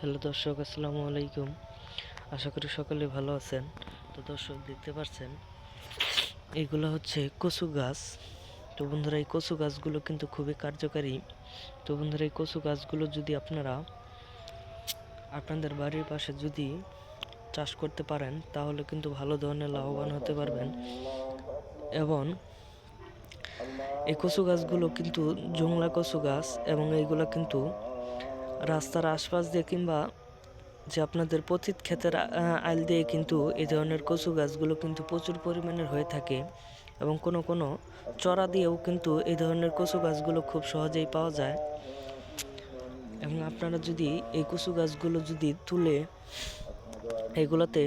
Hello দর্শক, আসসালামু আলাইকুম। আশা করি সকলে ভালো আছেন। তো দর্শক, দেখতে পাচ্ছেন এইগুলো হচ্ছে কচু গাছ। তো বন্ধুরা, এই কচু গাছগুলো কিন্তু খুবই কার্যকারী। তো বন্ধুরা, এই কচু গাছগুলো যদি আপনারা আপনাদের বাড়ির পাশে যদি চাষ করতে পারেন, তাহলে কিন্তু ভালো ধরনের লাভবান হতে পারবেন। এবং এই কচু গাছগুলো কিন্তু জংলা কচু গাছ, এবং এইগুলো কিন্তু রাস্তার আশপাশ দিয়ে কিংবা যে আপনাদের পথিত ক্ষেতের আইল দিয়ে কিন্তু এই ধরনের কচু গাছগুলো কিন্তু প্রচুর পরিমাণের হয়ে থাকে এবং কোনো কোনো চড়া দিয়েও কিন্তু এই ধরনের কচু গাছগুলো খুব সহজেই পাওয়া যায়। এবং আপনারা যদি এই কচু গাছগুলো যদি তুলে এগুলোতে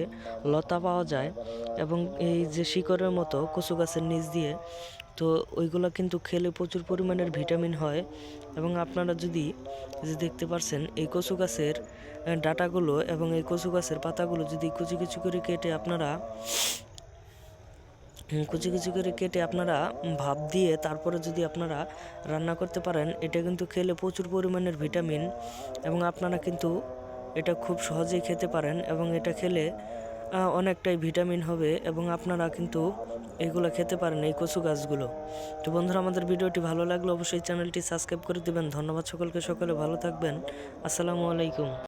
লতা পাওয়া যায় এবং এই যে শিকড়ের মতো কচু গাছের নিচ দিয়ে, তো ওইগুলো কিন্তু খেলে প্রচুর পরিমাণের ভিটামিন হয়। এবং আপনারা যদি, যে দেখতে পারছেন, এই কচু গাছের ডাঁটাগুলো এবং এই কচু গাছের পাতাগুলো যদি কুচি কুচি করে কেটে আপনারা কুচি কুচি করে কেটে আপনারা ভাপ দিয়ে তারপরে যদি আপনারা রান্না করতে পারেন, এটা কিন্তু খেলে প্রচুর পরিমাণের ভিটামিন এবং আপনারা কিন্তু এটা খুব সহজেই খেতে পারেন এবং এটা খেলে অনেকটাই ভিটামিন হবে এবং আপনারা কিন্তু এগুলো খেতে পারেন এই কচু গাছগুলো। তো বন্ধুরা, আমাদের ভিডিওটি ভালো লাগলে অবশ্যই চ্যানেলটি সাবস্ক্রাইব করে দেবেন। ধন্যবাদ সকলকে, সকলে ভালো থাকবেন। আসসালামু আলাইকুম।